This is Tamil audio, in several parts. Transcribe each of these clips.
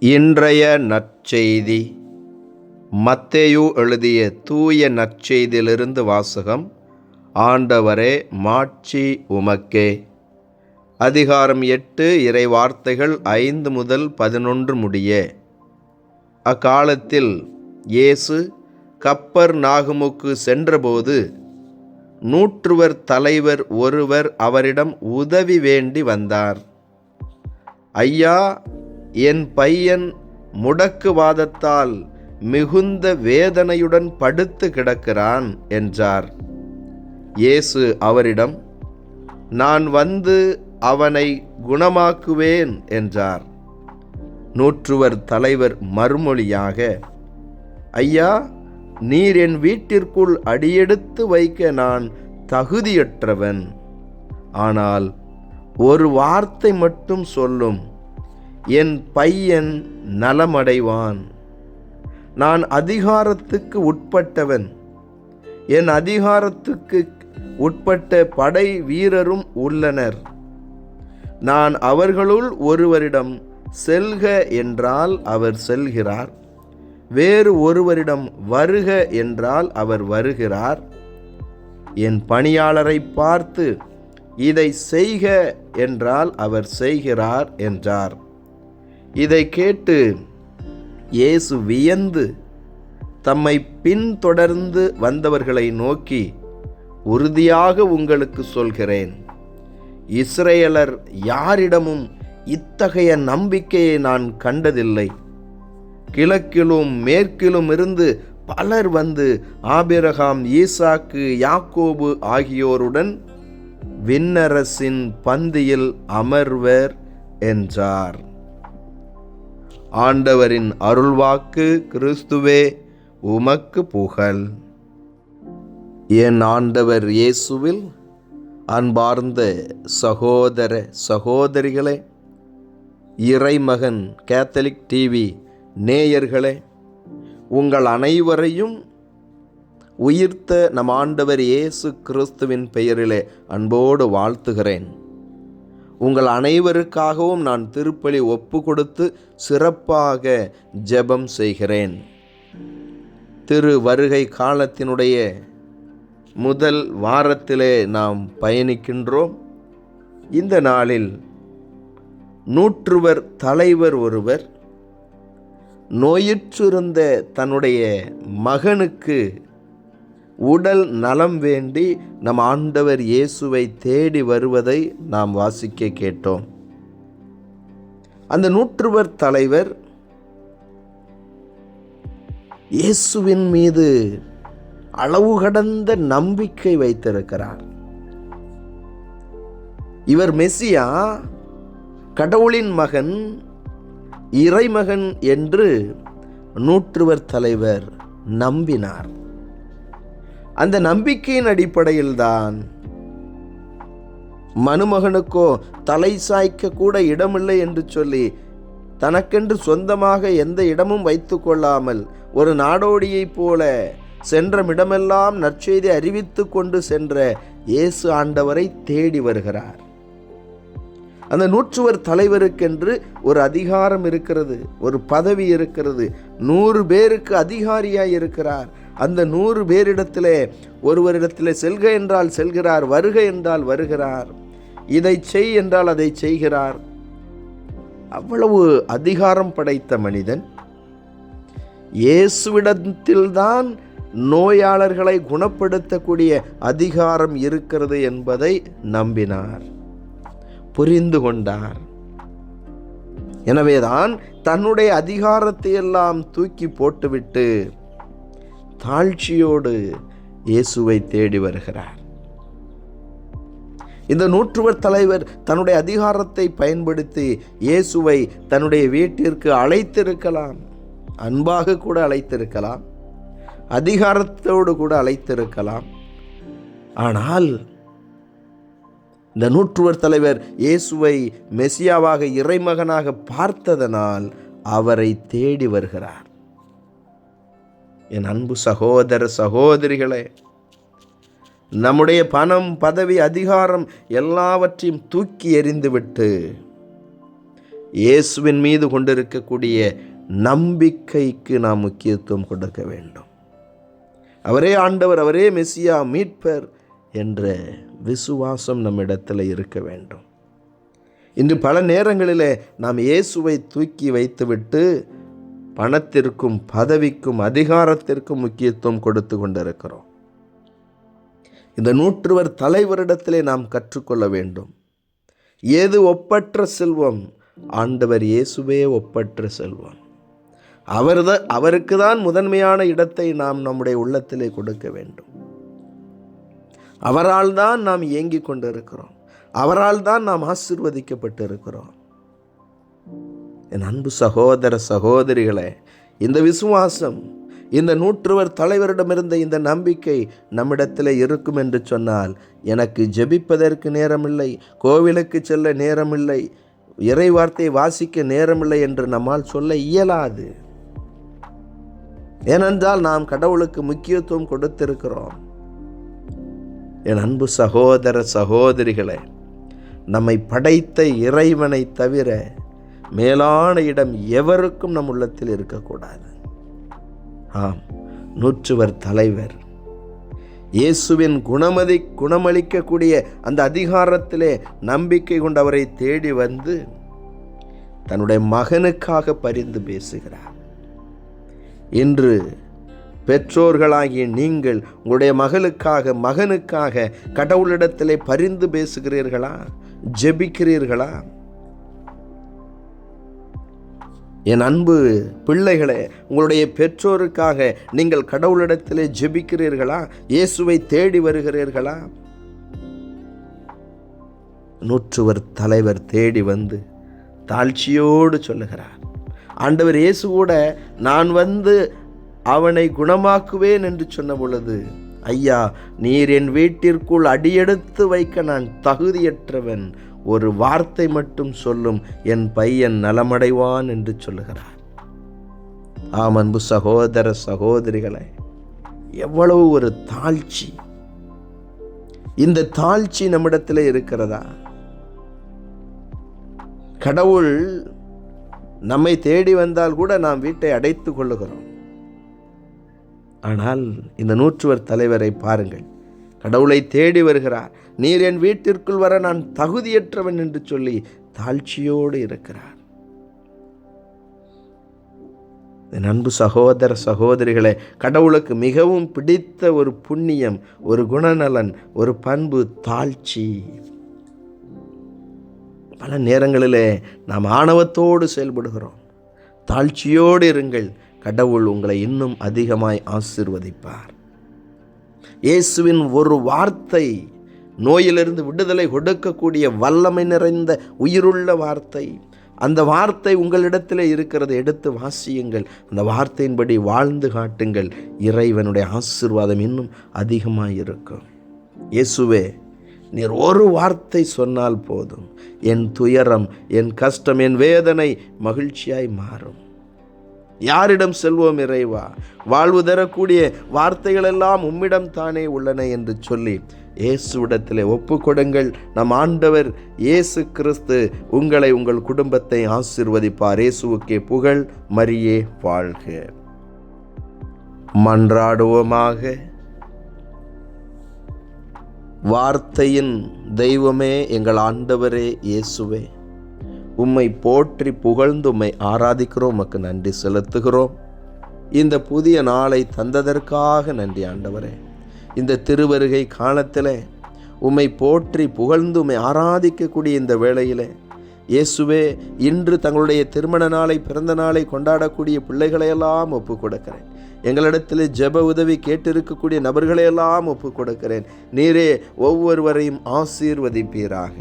இன்றைய நற்செய்தி. மத்தேயு எழுதிய தூய நற்செய்தியிலிருந்து வாசகம் ஆண்டவரே மாட்சி உமக்கே. அதிகாரம் எட்டு இறை வார்த்தைகள் ஐந்து முதல் பதினொன்று முடிய. அக்காலத்தில் இயேசு கப்பர் நாகுமுக்கு சென்றபோது நூற்றுவர் தலைவர் ஒருவர் அவரிடம் உதவி வேண்டி வந்தார். ஐயா என் பையன் முடக்குவாதத்தால் மிகுந்த வேதனையுடன் படுத்து கிடக்கிறான் என்றார். இயேசு அவரிடம் நான் வந்து அவனை குணமாக்குவேன் என்றார். நூற்றுவர் தலைவர் மறுமொழியாக ஐயா நீர் என் வீட்டிற்குள் அடியெடுத்து வைக்க நான் தகுதியற்றவன். ஆனால் ஒரு வார்த்தை மட்டும் சொல்லும். என் பையன் நலமடைவான். நான் அதிகாரத்துக்கு உட்பட்டவன். என் அதிகாரத்துக்கு உட்பட்ட படை வீரரும் உள்ளனர். நான் அவர்களுள் ஒருவரிடம் செல்க என்றால் அவர் செல்கிறார். வேறு ஒருவரிடம் வருக என்றால் அவர் வருகிறார். என் பணியாளரை பார்த்து இதை செய்க என்றால் அவர் செய்கிறார் என்றார். இதை கேட்டு இயேசு வியந்து தம்மை பின்தொடர்ந்து வந்தவர்களை நோக்கி உறுதியாக உங்களுக்கு சொல்கிறேன். இஸ்ரேலர் யாரிடமும் இத்தகைய நம்பிக்கையை நான் கண்டதில்லை. கிழக்கிலும் மேற்கிலும் இருந்து பலர் வந்து ஆபிரகாம் ஈசாக்கு யாக்கோபு ஆகியோருடன் விண்ணரசின் பந்தியில் அமர்வர் என்றார். ஆண்டவரின் அருள்வாக்கு கிறிஸ்துவே உமக்கு புகழ். என் ஆண்டவர் இயேசுவில் அன்பார்ந்த சகோதர சகோதரிகளே இறைமகன் கேத்தலிக் டிவி நேயர்களே உங்கள் அனைவரையும் உயிர்த்த நம் ஆண்டவர் இயேசு கிறிஸ்துவின் பெயரிலே அன்போடு வாழ்த்துகிறேன். உங்கள் அனைவருக்காகவும் நான் திருப்பலி ஒப்பு கொடுத்து சிறப்பாக ஜெபம் செய்கிறேன். திரு வருகை காலத்தினுடைய முதல் வாரத்திலே நாம் பயணிக்கின்றோம். இந்த நாளில் நூற்றுவர் தலைவர் ஒருவர் நோயுற்றிருந்த தன்னுடைய மகனுக்கு உடல் நலம் வேண்டி நம் ஆண்டவர் இயேசுவை தேடி வருவதை நாம் வாசிக்க கேட்டோம். அந்த நூற்றுவர் தலைவர் இயேசுவின் மீது அளவு கடந்த நம்பிக்கை வைத்திருக்கிறார். இவர் மெஸ்ஸியா கடவுளின் மகன் இறைமகன் என்று நூற்றுவர் தலைவர் நம்பினார். அந்த நம்பிக்கையின் அடிப்படையில்தான். மனுமகனுக்கோ தலை சாய்க்க கூட இடமில்லை என்று சொல்லி தனக்கென்று சொந்தமாக எந்த இடமும் வைத்து கொள்ளாமல் ஒரு நாடோடியைப் போல சென்ற இடமெல்லாம் நற்செய்தி அறிவித்து கொண்டு சென்ற இயேசு ஆண்டவரை தேடி வருகிறார். அந்த நூற்றுவர் தலைவருக்கென்று ஒரு அதிகாரம் இருக்கிறது ஒரு பதவி இருக்கிறது. நூறு பேருக்கு அதிகாரியாய் இருக்கிறார். அந்த நூறு பேரிடத்திலே ஒருவரிடத்திலே செல்க என்றால் செல்கிறார் வருக என்றால் வருகிறார். இதை செய் என்றால் அதை செய்கிறார். அவ்வளவு அதிகாரம் படைத்த மனிதன் இயேசுவிடத்தில்தான் நோயாளர்களை குணப்படுத்தக்கூடிய அதிகாரம் இருக்கிறது என்பதை நம்பினார். புரிந்து கொண்டார் எனவேதான் தன்னுடைய அதிகாரத்தை எல்லாம் தூக்கி போட்டுவிட்டு தாழ்ச்சியோடு இயேசுவை தேடி வருகிறார். இந்த நூற்றுவர் தலைவர் தன்னுடைய அதிகாரத்தை பயன்படுத்தி இயேசுவை தன்னுடைய வீட்டிற்கு அழைத்திருக்கலாம் அன்பாக கூட அழைத்திருக்கலாம் அதிகாரத்தோடு கூட அழைத்திருக்கலாம். ஆனால் இந்த நூற்றுவர் தலைவர் இயேசுவை மெசியாவாக இறைமகனாக பார்த்ததனால் அவரை தேடி வருகிறார். என் அன்பு சகோதர சகோதரிகளே நம்முடைய பணம் பதவி அதிகாரம் எல்லாவற்றையும் தூக்கி எறிந்துவிட்டு இயேசுவின் மீது கொண்டிருக்கக்கூடிய நம்பிக்கைக்கு நாம் முக்கியத்துவம் கொடுக்க வேண்டும். அவரே ஆண்டவர் அவரே மெஸ்ஸியா மீட்பர் என்ற விசுவாசம் நம்மிடத்தில் இருக்க வேண்டும். இன்று பல நேரங்களிலே நாம் இயேசுவை தூக்கி வைத்துவிட்டு பணத்திற்கும் பதவிக்கும் அதிகாரத்திற்கும் முக்கியத்துவம் கொடுத்து கொண்டிருக்கிறோம். இந்த நூற்றுவர் தலைவரிடத்திலே நாம் கற்றுக்கொள்ள வேண்டும். ஏது ஒப்பற்ற செல்வம்? ஆண்டவர் இயேசுவே ஒப்பற்ற செல்வம். அவர்தான் அவருக்கு தான் முதன்மையான இடத்தை நாம் நம்முடைய உள்ளத்திலே கொடுக்க வேண்டும். அவரால் தான் நாம் இயங்கிக் கொண்டிருக்கிறோம். அவரால் தான் நாம் ஆசிர்வதிக்கப்பட்டு இருக்கிறோம் என் அன்பு சகோதர சகோதரிகளே இந்த விசுவாசம் இந்த நூற்றுவர் தலைவரிடமிருந்த இந்த நம்பிக்கை நம்மிடத்தில் இருக்கும் என்று சொன்னால் எனக்கு ஜெபிப்பதற்கு நேரமில்லை கோவிலுக்கு செல்ல நேரமில்லை இறை வார்த்தையை வாசிக்க நேரமில்லை என்று நம்மால் சொல்ல இயலாது. ஏனென்றால் நாம் கடவுளுக்கு முக்கியத்துவம் கொடுத்திருக்கிறோம். என் அன்பு சகோதர சகோதரிகளே நம்மை படைத்த இறைவனை தவிர மேலான இடம் எவருக்கும் நம் உள்ளத்தில் இருக்கக்கூடாது. ஆம் நூற்றுவர் தலைவர். இயேசுவின் குணமதி குணமளிக்கக்கூடிய அந்த அதிகாரத்திலே நம்பிக்கை கொண்டவரை தேடி வந்து தன்னுடைய மகனுக்காக பரிந்து பேசுகிறார். இன்று பெற்றோர்களாகிய நீங்கள் உங்களுடைய மகளுக்காக மகனுக்காக கடவுளிடத்திலே பரிந்து பேசுகிறீர்களா? ஜெபிக்கிறீர்களா? என் அன்பு பிள்ளைகளே உங்களுடைய பெற்றோருக்காக நீங்கள் கடவுளிடத்திலே ஜெபிக்கிறீர்களா? இயேசுவை தேடி வருகிறீர்களா? நூற்றுவர் தலைவர் தேடி வந்து தாழ்ச்சியோடு சொல்லுகிறார். ஆண்டவர் இயேசு கூட நான் வந்து அவனை குணமாக்குவேன் என்று சொன்ன பொழுது ஐயா நீர் என் வீட்டிற்குள் அடியெடுத்து வைக்க நான் தகுதியற்றவன். ஒரு வார்த்தை மட்டும் சொல்லும் என் பையன் நலமடைவான் என்று சொல்லுகிறார். ஆம் அன்பு சகோதர சகோதரிகளை எவ்வளவு ஒரு தாழ்ச்சி. இந்த தாழ்ச்சி நம்மிடத்தில் இருக்கிறதா? கடவுள் நம்மை தேடி வந்தால் கூட நாம் வீட்டை அடைத்து கொள்ளுகிறோம். ஆனால் இந்த நூற்றுவர் தலைவரை பாருங்கள். கடவுளை தேடி வருகிறார். நீர் என் வீட்டிற்குள் வர நான் தகுதியற்றவன் என்று சொல்லி தாழ்ச்சியோடு இருக்கிறார். என் அன்பு சகோதர சகோதரிகளே கடவுளுக்கு மிகவும் பிடித்த ஒரு புண்ணியம் ஒரு குணநலன் ஒரு பண்பு தாழ்ச்சி. பல நேரங்களிலே நாம் ஆணவத்தோடு செயல்படுகிறோம். தாழ்ச்சியோடு இருங்கள். கடவுள் உங்களை இன்னும் அதிகமாய் ஆசிர்வதிப்பார். இயேசுவின் ஒரு வார்த்தை நோயிலிருந்து விடுதலை கொடுக்கக்கூடிய வல்லமை நிறைந்த உயிருள்ள வார்த்தை. அந்த வார்த்தை உங்களிடத்தில் இருக்கிறது எடுத்து வாசியுங்கள். அந்த வார்த்தையின்படி வாழ்ந்து காட்டுங்கள். இறைவனுடைய ஆசிர்வாதம் இன்னும் அதிகமாக இருக்கும் இயேசுவே நீர் ஒரு வார்த்தை சொன்னால் போதும். என் துயரம் என் கஷ்டம் என் வேதனை மகிழ்ச்சியாய் மாறும். யாரிடம் செல்வோம் இறைவா? வாழ்வு தரக்கூடிய வார்த்தைகள் எல்லாம் உம்மிடம் தானே உள்ளன என்று சொல்லி இயேசுவிடத்திலே ஒப்புக்கொடுங்கள். நம் ஆண்டவர் இயேசு கிறிஸ்து உங்களை உங்கள் குடும்பத்தை ஆசிர்வதிப்பார். இயேசுவுக்கே புகழ் மரியே வாழ்க. மன்றாடுவோமாக. வார்த்தையின் தெய்வமே எங்கள் ஆண்டவரே இயேசுவே. உம்மை போற்றி புகழ்ந்து உம்மை ஆராதிக்கிறோம் உமக்கு நன்றி செலுத்துகிறோம். இந்த புதிய நாளை தந்ததற்காக நன்றி ஆண்டவரே. இந்த திருவருகை காலத்தில் உம்மை போற்றி புகழ்ந்து உம்மை ஆராதிக்கக்கூடிய இந்த வேளையில் இயேசுவே இன்று தங்களுடைய திருமண நாளை பிறந்த நாளை கொண்டாடக்கூடிய பிள்ளைகளையெல்லாம் ஒப்பு கொடுக்கிறேன் எங்களிடத்தில் ஜெப உதவி கேட்டிருக்கக்கூடிய நபர்களையெல்லாம் ஒப்பு கொடுக்கிறேன் நீரே ஒவ்வொருவரையும் ஆசீர்வதிப்பீராக.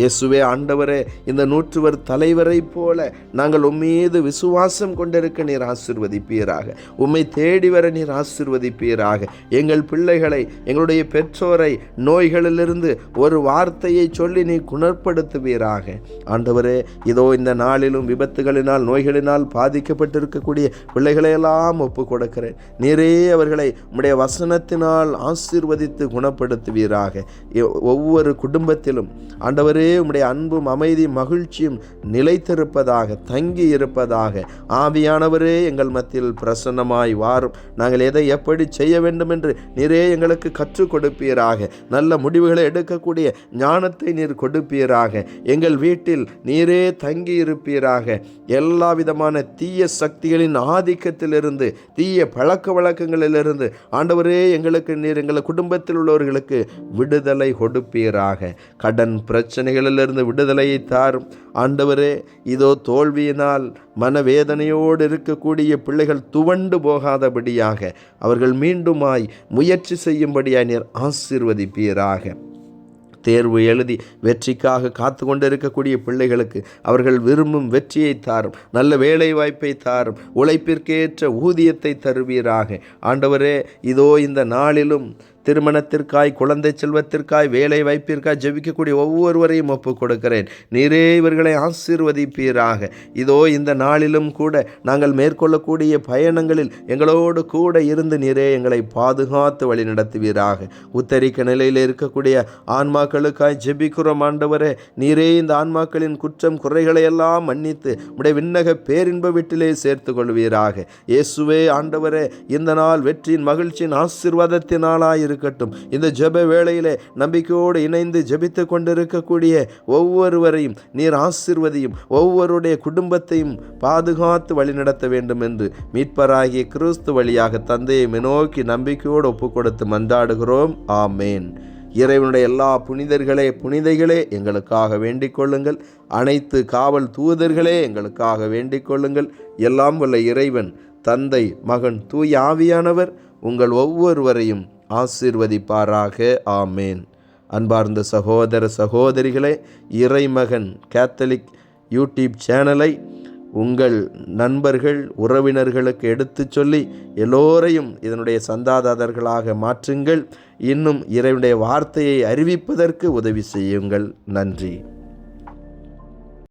இயேசுவே ஆண்டவரே இந்த நூற்றுவர் தலைவரை போல நாங்கள் உம்மீது விசுவாசம் கொண்டிருக்க நீர் ஆசிர்வதிப்பீராக. உம்மை தேடி வர நீர் ஆசிர்வதிப்பீராக. எங்கள் பிள்ளைகளை எங்களுடைய பெற்றோரை நோய்களிலிருந்து ஒரு வார்த்தையை சொல்லி நீ குணப்படுத்துவீராக. ஆண்டவரே இதோ இந்த நாளிலும் விபத்துகளினால் நோய்களினால் பாதிக்கப்பட்டிருக்கக்கூடிய பிள்ளைகளையெல்லாம் ஒப்பு கொடுக்கிறேன் நீரே அவர்களை உம்முடைய வசனத்தினால் ஆசீர்வதித்து குணப்படுத்துவீராக. ஒவ்வொரு குடும்பத்திலும் ஆண்டவரே ஆண்டவரே உம்முடைய அன்பும் அமைதி மகிழ்ச்சியும் நிலைத்திருப்பதாக தங்கி இருப்பதாக ஆவியானவரே எங்கள் மத்தியில் பிரசன்னமாய் வாரும். நாங்கள் எதை எப்படி செய்ய வேண்டும் என்று நீரே எங்களுக்கு கற்றுக் கொடுப்பீராக. நல்ல முடிவுகளை எடுக்கக்கூடிய ஞானத்தை நீர் கொடுப்பீராக. எங்கள் வீட்டில் நீரே தங்கி இருப்பீராக எல்லா விதமான தீய சக்திகளின் ஆதிக்கத்திலிருந்து தீய பழக்க வழக்கங்களிலிருந்து ஆண்டவரே எங்களுக்கு நீர் எங்கள் குடும்பத்தில் உள்ளவர்களுக்கு விடுதலை கொடுப்பீராக. கடன் பிரச்சனை பிரச்சனைகளிலிருந்து விடுதலையை தாரும். ஆண்டவரே இதோ தோல்வியினால் மனவேதனையோடு இருக்கக்கூடிய பிள்ளைகள் துவண்டு போகாதபடியாக அவர்கள் மீண்டுமாய் முயற்சி செய்யும்படியாய் நீர் ஆசீர்வதிப்பீராக. தேர்வு எழுதி வெற்றிக்காக காத்து கொண்டிருக்கக்கூடிய பிள்ளைகளுக்கு அவர்கள் விரும்பும் வெற்றியை தாரும் நல்ல வேலை வாய்ப்பை தாரும் உழைப்பிற்கேற்ற ஊதியத்தை தருவீராக. ஆண்டவரே இதோ இந்த நாளிலும் திருமணத்திற்காய் குழந்தை செல்வத்திற்காய் வேலை வாய்ப்பிற்காய் ஜெபிக்கக்கூடிய ஒவ்வொருவரையும் ஒப்புக் கொடுக்கிறேன் நீரே இவர்களை ஆசீர்வதிப்பீராக. இதோ இந்த நாளிலும் கூட நாங்கள் மேற்கொள்ளக்கூடிய பயணங்களில் எங்களோடு கூட இருந்து நீரே எங்களை பாதுகாத்து வழி நடத்துவீராக. உத்தரிக்க நிலையில் இருக்கக்கூடிய ஆன்மாக்களுக்காய் ஜெபிக்கிறோம் ஆண்டவரே. நீரே இந்த ஆன்மாக்களின் குற்றம் குறைகளை எல்லாம் மன்னித்து உடைய விண்ணக பேரின்ப வீட்டிலே சேர்த்து கொள்வீராக இயேசுவே ஆண்டவரே இந்த நாள் வெற்றியின் மகிழ்ச்சியின் ஆசீர்வாதத்தினாலாய் இருக்கட்டும். இந்த ஜெப வேளையிலே நம்பிக்கையோடு இணைந்து ஜெபித்து கொண்டிருக்கக்கூடிய ஒவ்வொருவரையும் நீர் ஆசிர்வதியும் ஒவ்வொருடைய குடும்பத்தையும் பாதுகாத்து வழிநடத்த வேண்டும் என்று மீட்பராகிய கிறிஸ்து வழியாக தந்தையை நோக்கி நம்பிக்கையோடு ஒப்புக் கொடுத்து மன்றாடுகிறோம். ஆமேன். இறைவனுடைய எல்லா புனிதர்களே புனிதைகளே எங்களுக்காக வேண்டிக் கொள்ளுங்கள். அனைத்து காவல் தூதர்களே எங்களுக்காக வேண்டிக் கொள்ளுங்கள். எல்லாம் வல்ல இறைவன் தந்தை மகன் தூய் ஆவியானவர் உங்கள் ஒவ்வொருவரையும் ஆசீர்வதிப்பாராக. ஆமேன். அன்பார்ந்த சகோதர சகோதரிகளே இறைமகன் கேத்தலிக் யூடியூப் சேனலை உங்கள் நண்பர்கள் உறவினர்களுக்கு எடுத்துச் சொல்லி எல்லோரையும் இதனுடைய சந்தாதாரர்களாக மாற்றுங்கள். இன்னும் இறைவனுடைய வார்த்தையை அறிவிப்பதற்கு உதவி செய்யுங்கள். நன்றி.